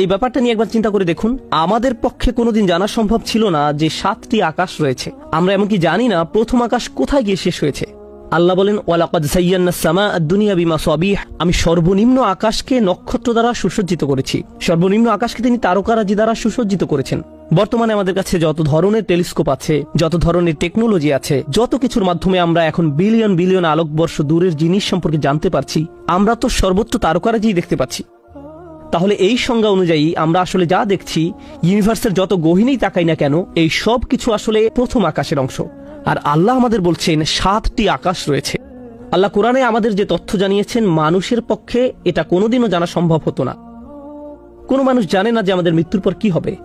এই ব্যাপারটা নিয়ে একবার চিন্তা করে দেখুন। আমাদের পক্ষে কোনোদিন জানা সম্ভব ছিল না যে সাতটি আকাশ রয়েছে। আমরা এমনকি জানি না প্রথম আকাশ কোথায় গিয়ে শেষ হয়েছে। আল্লাহ বলেন, ওয়ালাকাদ সামা বিমা সাবিহ। আমি সর্বনিম্ন আকাশকে নক্ষত্র দ্বারা সুসজ্জিত করেছি। সর্বনিম্ন আকাশকে তিনি তারকারাজি দ্বারা সুসজ্জিত করেছেন। বর্তমানে আমাদের কাছে যত ধরনের টেলিস্কোপ আছে, যত ধরনের টেকনোলজি আছে, যত কিছুর মাধ্যমে আমরা এখন বিলিয়ন বিলিয়ন আলোকবর্ষ দূরের জিনিস সম্পর্কে জানতে পারছি, আমরা তো সর্বোচ্চ তারকারাজি দেখতে পাচ্ছি। তাহলে এই সংজ্ঞা অনুযায়ী আমরা আসলে যা দেখছি ইউনিভার্সের যত গহিনেই তাকাই না কেন, এই সব কিছু আসলে প্রথম আকাশের অংশ। আর আল্লাহ আমাদের বলছেন, সাতটি আকাশ রয়েছে। আল্লাহ কোরআনে আমাদের যে তথ্য জানিয়েছেন, মানুষের পক্ষে এটা কোনোদিনও জানা সম্ভব হতো না। কোনো মানুষ জানে না যে আমাদের মৃত্যুর পর কি হবে।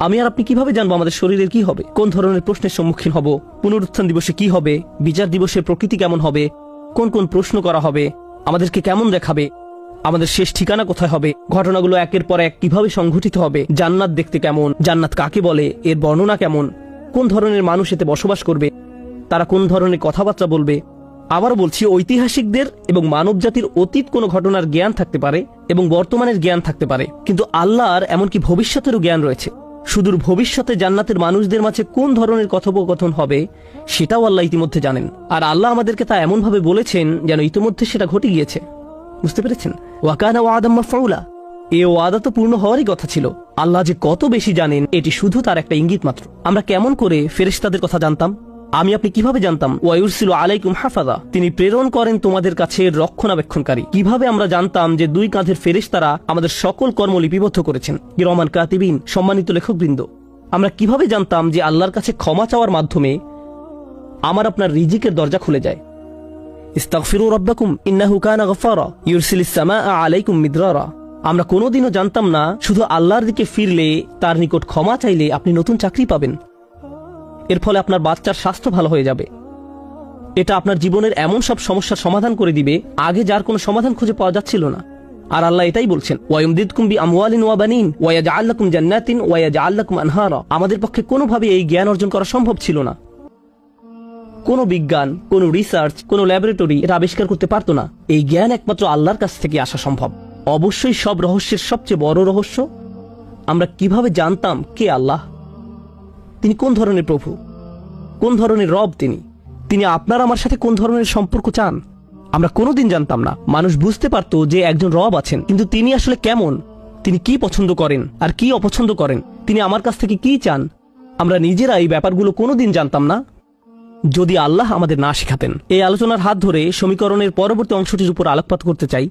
আমি আর আপনি কীভাবে জানব আমাদের শরীরের কি হবে? কোন ধরনের প্রশ্নের সম্মুখীন হব? পুনরুত্থান দিবসে কি হবে? বিচার দিবসের প্রকৃতি কেমন হবে? কোন কোন প্রশ্ন করা হবে? আমাদেরকে কেমন দেখাবে? আমাদের শেষ ঠিকানা কোথায় হবে? ঘটনাগুলো একের পর এক কীভাবে সংঘটিত হবে? জান্নাত দেখতে কেমন? জান্নাত কাকে বলে? এর বর্ণনা কেমন? কোন ধরনের মানুষ এতে বসবাস করবে? তারা কোন ধরনের কথাবার্তা বলবে? আবার বলছি, ঐতিহাসিকদের এবং মানব জাতির অতীত কোনো ঘটনার জ্ঞান থাকতে পারে এবং বর্তমানের জ্ঞান থাকতে পারে। কিন্তু আল্লাহর এমনকি ভবিষ্যতেরও জ্ঞান রয়েছে। সুদূর ভবিষ্যতে জান্নাতের মানুষদের মাঝে কোন ধরনের কথোপকথন হবে, সেটাও আল্লাহ ইতিমধ্যে জানেন। আর আল্লাহ আমাদেরকে তা এমনভাবে বলেছেন যেন ইতিমধ্যে সেটা ঘটে গিয়েছে। বুঝতে পেরেছেন? ওয়াকানা ওয়াদাম্মা ফাউলা এ ওয়াদা তো পূর্ণ হওয়ারই কথা ছিল। আল্লাহ যে কত বেশি জানেন, এটি শুধু তার একটা ইঙ্গিত মাত্র। আমরা কেমন করে ফেরেশতাদের কথা জানতাম? আমি আপনি কীভাবে জানতাম? ওয়ায়ুরসিল আলাইকুম হাফাদা তিনি প্রেরণ করেন তোমাদের কাছে রক্ষণাবেক্ষণকারী। কীভাবে আমরা জানতাম যে দুই কাঁধের ফেরেশতারা আমাদের সকল কর্ম লিপিবদ্ধ করেছেন? রহমান কাতিবিন, সম্মানিত লেখকবৃন্দ। আমরা কীভাবে জানতাম যে আল্লাহর কাছে ক্ষমা চাওয়ার মাধ্যমে আমার আপনার রিজিকের দরজা খুলে যায়? ইস্তাগফিরু রাব্বাকুম, ইন্নাহু কানা গফারা ইউরসিলিস সামাআ আলাইকুম মিদরারা। আমরা কোনোদিনও জানতাম না, শুধু আল্লাহর দিকে ফিরলে, তার নিকট ক্ষমা চাইলে আপনি নতুন চাকরি পাবেন। এর ফলে আপনার বাচ্চার স্বাস্থ্য ভালো হয়ে যাবে। এটা আপনার জীবনের এমন সব সমস্যার সমাধান করে দিবে, আগে যার কোনো সমাধান খুঁজে পাওয়া যাচ্ছিল না। আর আল্লাহ এটাই বলছেন, ওয়ায়ুমদিদকুম বি আমওয়ালিন ওয়া বানিন ওয়ায়াজআল্লাকুম জান্নাতিন ওয়ায়াজআল্লাকুম আনহারা। আমাদের পক্ষে কোনোভাবে এই জ্ঞান অর্জন করা সম্ভব ছিল না। কোনো বিজ্ঞান, কোনো রিসার্চ কোনো ল্যাবরেটরি এটা আবিষ্কার করতে পারতো না। এই জ্ঞান একমাত্র আল্লাহর কাছ থেকে আসা সম্ভব। অবশ্যই সব রহস্যের সবচেয়ে বড় রহস্য, আমরা কীভাবে জানতাম কে আল্লাহ? তিনি কোন ধরনের প্রভু? কোন ধরনের রব তিনি? তিনি আপনার আমার সাথে কোন ধরনের সম্পর্ক চান? আমরা কোনোদিন জানতাম না। মানুষ বুঝতে পারতো যে একজন রব আছেন, কিন্তু তিনি আসলে কেমন? তিনি কি পছন্দ করেন আর কি অপছন্দ করেন? তিনি আমার কাছ থেকে কি চান? আমরা নিজেরা এই ব্যাপারগুলো কোনোদিন জানতাম না। যদি আল্লাহ আমাদের না শেখাতেন। এই আলোচনার হাত ধরে সমীকরণের পরবর্তী অংশটির উপর আলোকপাত করতে চাই।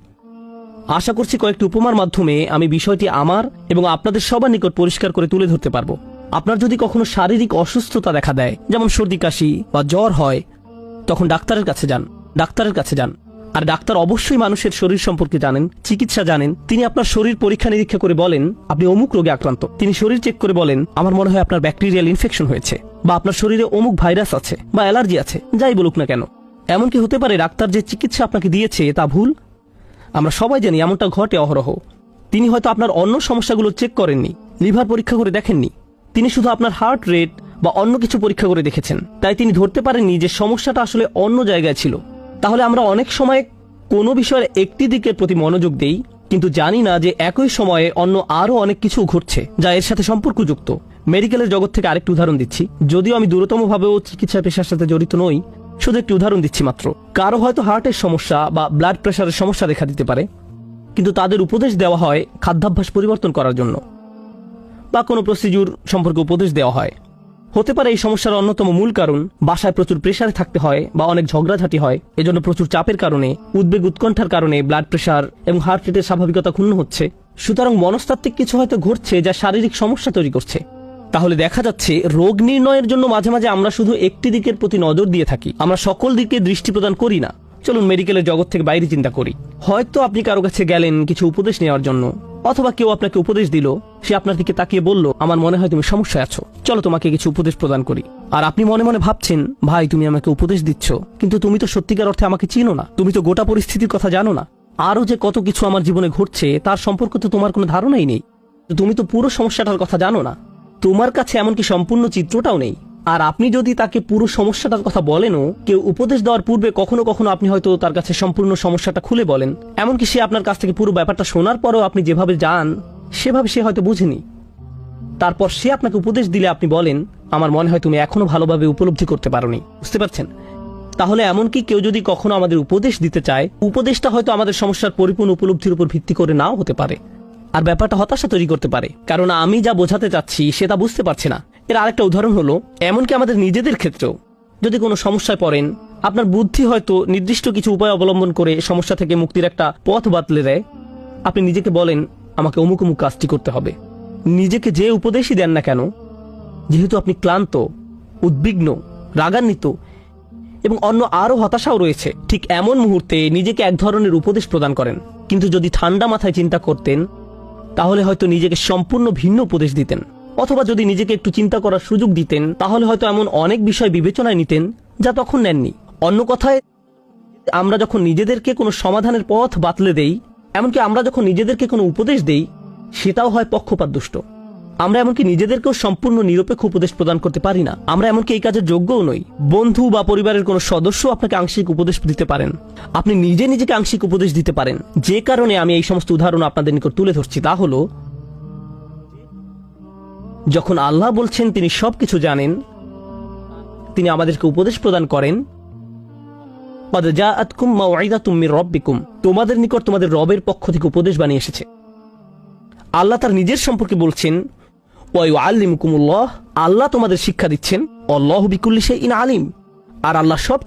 আশা করছি কয়েকটি উপমার মাধ্যমে আমি বিষয়টি আমার এবং আপনাদের সবার নিকট পরিষ্কার করে তুলে ধরতে পারব। আপনার যদি কখনো শারীরিক অসুস্থতা দেখা দেয়, যেমন সর্দি, কাশি বা জ্বর হয়, তখন ডাক্তারের কাছে যান। ডাক্তারের কাছে যান। আর ডাক্তার অবশ্যই মানুষের শরীর সম্পর্কে জানেন, চিকিৎসা জানেন। তিনি আপনার শরীর পরীক্ষা নিরীক্ষা করে বলেন, আপনি অমুক রোগে আক্রান্ত। তিনি শরীর চেক করে বলেন, আমার মনে হয় আপনার ব্যাকটেরিয়াল ইনফেকশন হয়েছে বা আপনার শরীরে অমুক ভাইরাস আছে বা অ্যালার্জি আছে, যাই বলুক না কেন। এমনকি হতে পারে ডাক্তার যে চিকিৎসা আপনাকে দিয়েছে, তা ভুল। আমরা সবাই জানি এমনটা ঘটে অহরহ। তিনি হয়তো আপনার অন্য সমস্যাগুলো চেক করেননি লিভার পরীক্ষা করে দেখেননি। তিনি শুধু আপনার হার্ট রেট বা অন্য কিছু পরীক্ষা করে দেখেছেন। তাই তিনি ধরতে পারেননি যে সমস্যাটা আসলে অন্য জায়গায় ছিল। তাহলে আমরা অনেক সময় কোনো বিষয়ের একটি দিকের প্রতি মনোযোগ দেই, কিন্তু জানি না যে একই সময়ে অন্য আরও অনেক কিছু ঘটছে যা এর সাথে সম্পর্কযুক্ত। মেডিকেলের জগৎ থেকে আরেকটি উদাহরণ দিচ্ছি। যদিও আমি দূরতমভাবেও চিকিৎসা পেশার সাথে জড়িত নই, শুধু একটি উদাহরণ দিচ্ছি মাত্র। কারও হয়তো হার্টের সমস্যা বা ব্লাড প্রেশারের সমস্যা দেখা দিতে পারে, কিন্তু তাদের উপদেশ দেওয়া হয় খাদ্যাভ্যাস পরিবর্তন করার জন্য বা কোনো প্রসিডিউর সম্পর্কে উপদেশ দেওয়া হয়। হতে পারে এই সমস্যার অন্যতম মূল কারণ, বাসায় প্রচুর প্রেশারে থাকতে হয় বা অনেক ঝগড়াঝাটি হয়, এজন্য প্রচুর চাপের কারণে, উদ্বেগ উৎকণ্ঠার কারণে ব্লাড প্রেশার এবং হার্ট রেটের স্বাভাবিকতা ক্ষুণ্ণ হচ্ছে। সুতরাং মনস্তাত্ত্বিক কিছু হয়তো ঘটছে যা শারীরিক সমস্যা তৈরি করছে। তাহলে দেখা যাচ্ছে রোগ নির্ণয়ের জন্য মাঝে মাঝে আমরা শুধু একটি দিকের প্রতি নজর দিয়ে থাকি। আমরা সকল দিকে দৃষ্টি প্রদান করি না। চলুন মেডিকেলের জগৎ থেকে বাইরে চিন্তা করি। হয়তো আপনি কারও কাছে গেলেন কিছু উপদেশ নেওয়ার জন্য। অথবা কেউ আপনাকে উপদেশ দিল, সে আপনার দিকে তাকিয়ে বলল, আমার মনে হয় তুমি সমস্যায় আছো। চলো তোমাকে কিছু উপদেশ প্রদান করি। আর আপনি মনে মনে ভাবছেন, ভাই, তুমি আমাকে উপদেশ দিচ্ছ, কিন্তু তুমি তো সত্যিকার অর্থে আমাকে চিনো না। তুমি তো গোটা পরিস্থিতির কথা জানো না। আরও যে কত কিছু আমার জীবনে ঘটছে, তার সম্পর্কে তো তোমার কোনো ধারণাই নেই। তুমি তো পুরো সমস্যাটার কথা জানো না। তোমার কাছে এমনকি সম্পূর্ণ চিত্রটাও নেই। আর আপনি যদি তাকে পুরো সমস্যাটার কথা বলেনও, কেউ উপদেশ দেওয়ার পূর্বে কখনো কখনো আপনি হয়তো তার কাছে সম্পূর্ণ সমস্যাটা খুলে বলেন। এমনকি সে আপনার কাছ থেকে পুরো ব্যাপারটা শোনার পরেও আপনি যেভাবে যান, সেভাবে সে হয়তো বুঝেনি। তারপর সে আপনাকে উপদেশ দিলে আপনি বলেন, আমার মনে হয় তুমি এখনও ভালোভাবে উপলব্ধি করতে পারোনি। বুঝতে পারছেন? তাহলে এমনকি কেউ যদি কখনো আমাদের উপদেশ দিতে চায়, উপদেশটা হয়তো আমাদের সমস্যার পরিপূর্ণ উপলব্ধির উপর ভিত্তি করে নাও হতে পারে। আর ব্যাপারটা হতাশা তৈরি করতে পারে। কারণ আমি যা বোঝাতে চাচ্ছি, সে তা বুঝতে পারছে না। এর আরেকটা উদাহরণ হলো, এমনকি আমাদের নিজেদের ক্ষেত্রেও। যদি কোনো সমস্যায় পড়েন, আপনার বুদ্ধি হয়তো নির্দিষ্ট কিছু উপায় অবলম্বন করে সমস্যা থেকে মুক্তির একটা পথ বাতলে দেয়। আপনি নিজেকে বলেন, আমাকে অমুক অমুক কাজটি করতে হবে। নিজেকে যে উপদেশই দেন না কেন, যেহেতু আপনি ক্লান্ত, উদ্বিগ্ন, রাগান্বিত এবং অন্য আরও হতাশাও রয়েছে, ঠিক এমন মুহূর্তে নিজেকে এক ধরনের উপদেশ প্রদান করেন। কিন্তু যদি ঠান্ডা মাথায় চিন্তা করতেন, তাহলে হয়তো নিজেকে সম্পূর্ণ ভিন্ন উপদেশ দিতেন। অথবা যদি নিজেকে একটু চিন্তা করার সুযোগ দিতেন, তাহলে হয়তো এমন অনেক বিষয় বিবেচনায় নিতেন যা তখন নেননি। অন্য কথায়, আমরা যখন নিজেদেরকে কোনো সমাধানের পথ বাতলে দেই, এমনকি আমরা যখন নিজেদেরকে কোনো উপদেশ দেই, সেটাও হয় পক্ষপাতদুষ্ট আমরা এমনকি নিজেদেরকেও সম্পূর্ণ নিরপেক্ষ উপদেশ প্রদান করতে পারি না। আমরা এমনকি এই কাজের যোগ্যও নই। বন্ধু বা পরিবারের কোনো সদস্য আপনাকে আংশিক উপদেশ দিতে পারেন। আপনি নিজে নিজেকে আংশিক উপদেশ দিতে পারেন। যে কারণে আমি এই সমস্ত উদাহরণ আপনাদের নিকট তুলে ধরছি তা হলো যখন আল্লাহ বলছেন তিনি সব কিছু জানেন, তিনি আমাদেরকে উপদেশ প্রদান করেন তোমাদের নিকট তোমাদের রবের পক্ষ থেকে উপদেশ বানিয়ে এসেছে। আল্লাহ তার নিজের সম্পর্কে বলছেন আল্লাহ তোমাদের শিক্ষা দিচ্ছেন, অল্লাহ বিকুল্লিশে ইন আলিম আর আল্লাহ সব